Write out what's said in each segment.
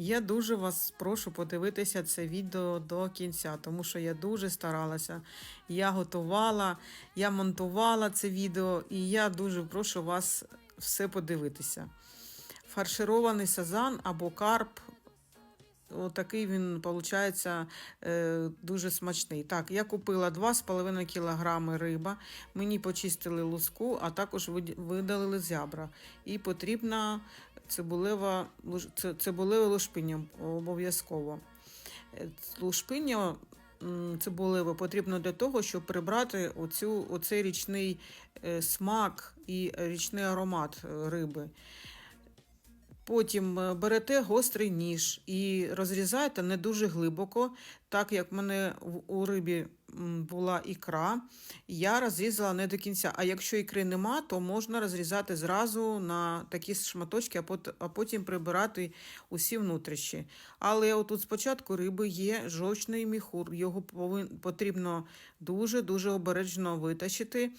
Я дуже вас прошу подивитися це відео до кінця, тому що я дуже старалася. Я готувала, я монтувала це відео, і я дуже прошу вас все подивитися. Фарширований сазан або карп. Отакий він, виходить, дуже смачний. Так, я купила 2,5 кг риба, мені почистили луску, а також видалили зябра. І потрібна цибулева, цибулеве лушпиння обов'язково. Е, Лушпиння цибулеве потрібно для того, щоб прибрати оцю, оцей річний е, смак і річний аромат е, риби. Потім берете гострий ніж і розрізаєте не дуже глибоко, так як в мене у рибі була ікра, я розрізала не до кінця. А якщо ікри нема, то можна розрізати зразу на такі шматочки, а потім прибирати усі внутрішні. Але отут спочатку риби є жовчний міхур. Його потрібно дуже-дуже обережно витащити,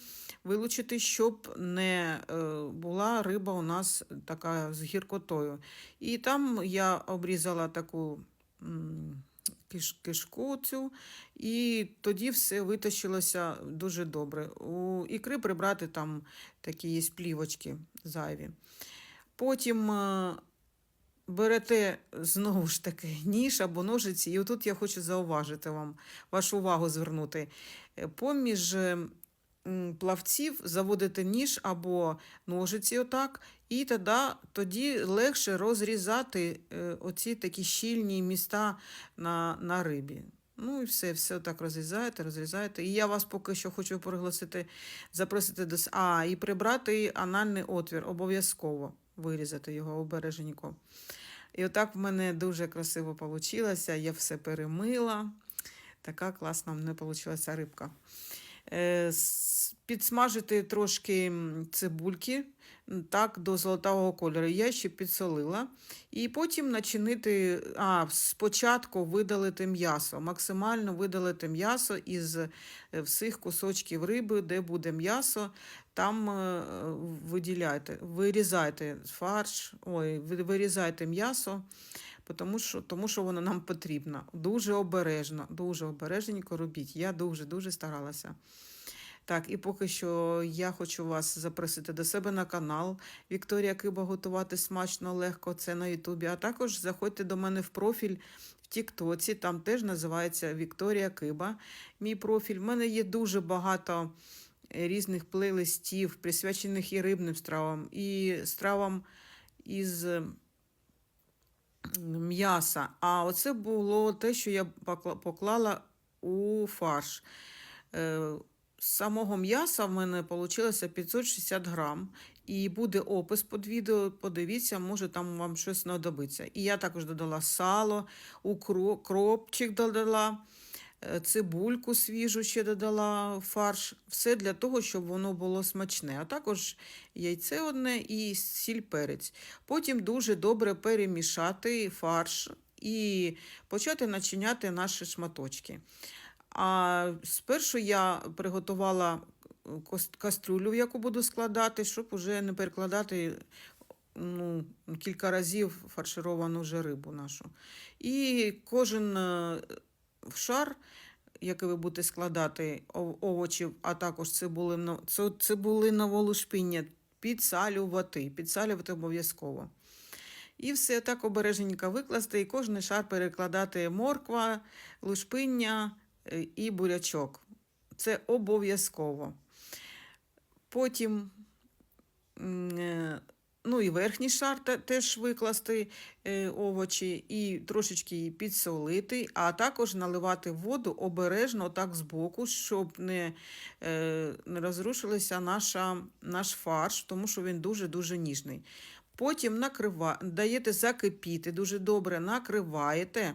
вилучити, щоб не е, була риба у нас така з гіркотою. І там я обрізала таку кишку цю, і тоді все витащилося дуже добре. У ікри прибрати там такі є плівочки зайві. Потім е, берете знову ж таки ніж або ножиці, і отут я хочу зауважити вам, вашу увагу звернути. Е, Поміж плавців заводите ніж або ножиці отак, і тоді, тоді легше розрізати е, оці такі щільні міста на, на рибі. Ну і все, все так розрізаєте, розрізаєте. І я вас поки що хочу пригласити, запросити до... А, і прибрати анальний отвір, обов'язково вирізати його обереженько. І отак в мене дуже красиво вийшло. Я все перемила. Така класна в мене вийшла рибка. Е, Підсмажити трошки цибульки так, до золотавого кольору. Я ще підсолила. І потім начинити, а, спочатку видалити м'ясо, максимально видалити м'ясо із е, всіх кусочків риби, де буде м'ясо, там е, виділяйте, вирізайте фарш, ой, вирізайте м'ясо, тому що, тому що воно нам потрібно. Дуже обережно, дуже обережненько робіть. Я дуже-дуже старалася. Так, і поки що я хочу вас запросити до себе на канал Вікторія Киба готувати смачно, легко. Це на Ютубі. А також заходьте до мене в профіль в Тіктоці, там теж називається Вікторія Киба. Мій профіль. У мене є дуже багато е, різних плейлистів, присвячених і рибним стравам, і стравам із м'яса. А оце було те, що я поклала у фарш. Е, з самого м'яса в мене вийшло 560 грам. І буде опис під відео. Подивіться, може там вам щось знадобиться. І я також додала сало, кропчик додала, е, цибульку свіжу ще додала фарш. Все для того, щоб воно було смачне. А також яйце одне і сіль перець. Потім дуже добре перемішати фарш і почати начиняти наші шматочки. А спершу я приготувала каструлю, в яку буду складати, щоб уже не перекладати ну, кілька разів фаршировану вже рибу нашу. І кожен е, шар, який ви будете складати ов- овочів, а також цибулино, це- лушпіння, підсалювати, підсалювати обов'язково. І все так обережненько викласти, і кожен шар перекладати морква, лушпиння е, і бурячок. Це обов'язково. Потім е, ну, і верхній шар теж викласти е, овочі і трошечки її підсолити, а також наливати воду обережно так збоку, щоб не, е, не розрушилися наша, наш фарш, тому що він дуже-дуже ніжний. Потім накрива... даєте закипіти, дуже добре накриваєте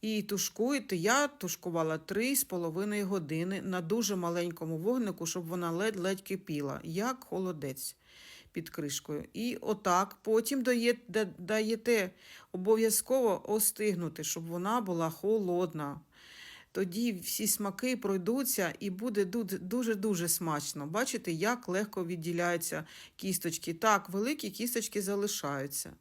і тушкуєте. Я тушкувала 3,5 години на дуже маленькому вогнику, щоб вона ледь-ледь кипіла, як холодець під кришкою. І отак потім даєте обов'язково остигнути, щоб вона була холодна. Тоді всі смаки пройдуться і буде дуже-дуже смачно. Бачите, як легко відділяються кісточки. Так, великі кісточки залишаються.